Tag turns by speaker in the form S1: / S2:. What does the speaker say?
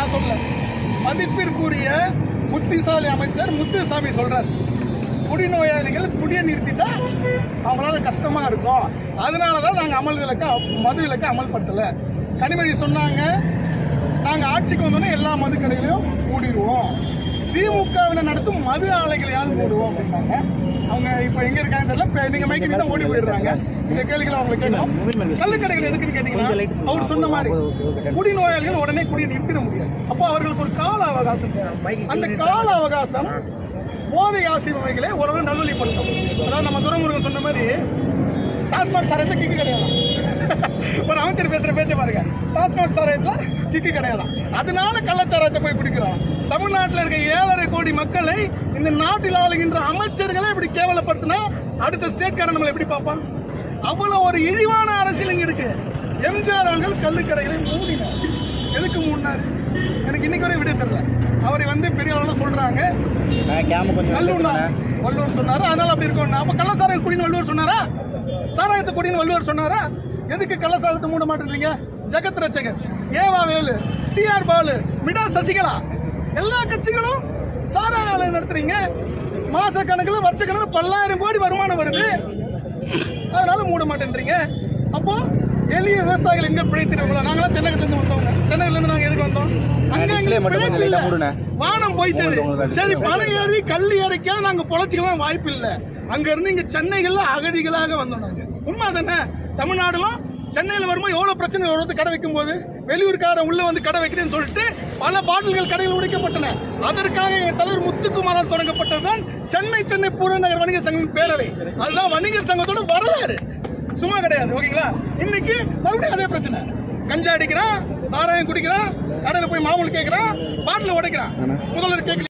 S1: நான் சொல்ல மதிப்பிற்குரிய புத்திசாலி அமைச்சர் முத்துசாமி சொல்றார். குடிநோயாளிகள் குடியை நிறுத்திட்டா அவங்களால கஷ்டமா இருக்கும். அதனால தான் நாங்கள் அமல் விளக்க மது விளக்க அமல்படுத்தலை. கனிமொழி சொன்னாங்க. நாங்கள் ஆட்சிக்கு வந்தோன்னே எல்லா மது கடைகளையும் மூடிடுவோம். திமுகவினர் நடத்தும் மது ஆலைகளையாவது மூடுவோம் அப்படின்னாங்க. அவங்க இப்போ எங்க இருக்காங்க தெரியல. நீங்க மைக்கு கிட்ட ஓடி போயிடுறாங்க. இந்த கேள்விகளை அவங்களை கேட்கணும். கள்ளுக்கடைகள் எதுக்குன்னு கேட்டீங்கன்னா அவர் சொன்ன மாதிரி குடிநோயாளிகள் உடனே குடியை நிறுத்திட முடியாது. அப்போ அவர்களுக்கு ஒரு கால அவகாசம். அந்த கால அவகாசம் போதை ஆசை வகைகளை உறவு நல்வழிப்படுத்தும் அதாவது நம்ம துறைமுருகன் சொன்ன மாதிரி டாஸ்மாக் சாரத்தை கிக்கு கிடையாது. ஒரு அமைச்சர் பேசுற பேச்ச பாருங்க. டாஸ்மாக் சாராயத்துல கிக்கு கிடையாது? அதனால கள்ளச்சாராயத்தை போய் குடிக்கிறோம் தமிழ்நாட்டில் இருக்க ஏழரை கோடி மக்களை இந்த நாட்டில் ஆளுகின்ற அமைச்சர்களை இப்படி கேவலப்படுத்தினா அடுத்த ஸ்டேட்காரன் நம்மளை எப்படி பார்ப்பான்? அவ்வளவு ஒரு இழிவான அரசியல் இங்க இருக்கு. எம்ஜிஆர் அவர்கள் கள்ளுக்கடைகளை மூடினார். எதுக்கு மூடினார்? எனக்கு இன்னைக்கு வரை விட தெரியல. அவரை வந்து பெரிய அளவில்
S2: கேம கொஞ்சம்
S1: வல்லூர் சொன்னாரு? அதனால அப்படி இருக்கும். அப்ப கள்ளசாராயம் குடின்னு வள்ளுவர் சொன்னாரா? சாராயத்தை குடின்னு வள்ளுவர் சொன்னாரா? எதுக்கு கள்ளசாராயத்தை மூட மாட்டேன்றீங்க? ஜெகத் ரச்சகன் ஏவா வேலு டிஆர் பாலு மிடா சசிகலா. எல்லா கட்சிகளும் சாராய ஆலை நடத்துறீங்க. மாச கணக்குல வருஷ கணக்குல பல்லாயிரம் கோடி வருமானம் வருது. அதனால மூட மாட்டேன்றீங்க. அப்போ எளிய விவசாயிகள் எங்க பிழைத்திருக்கோம் நாங்களாம் தென்னகத்திலிருந்து வந்தவங்க தென்னகத்திலிருந்து நாங்க எதுக்கு வந்தோம்? அங்க. வானம்
S2: உங்களுக்கு
S1: சரி பணம் ஏறி கல் ஏறிக்காவது நாங்க பொழைச்சிக்கலாம் வாய்ப்பு இல்ல அங்க இருந்து இங்க சென்னைகள்ல அகதிகளாக வந்தோம் நாங்க. உண்மை தானே தமிழ்நாடுலாம் சென்னையில வரும்போது எவ்வளவு பிரச்சனை வருது? கடை வைக்கும் போது வெளியூர்காரன் உள்ள வந்து கடை வைக்கிறேன்னு சொல்லிட்டு பல பாட்டில்கள் கடையில் உடைக்கப்பட்டன. அதற்காக என் தலைவர் முத்துக்குமாரால் தொடங்கப்பட்டதுதான் சென்னை சென்னை புறநகர் வணிகர் சங்கம் பேரவை. அதுதான் வணிகர் சங்கத்தோட வரலாறு. சும்மா கிடையாது ஓகேங்களா? இன்னைக்கு மறுபடியும் அதே பிரச்சனை. கஞ்சா அடிக்கிறான் சாராயம் குடிக்கிறான் கடையில் போய் மாமூல் கேட்கிறான் பாட்டில் உடைக்கிறான். முதல்வர் கேட்கல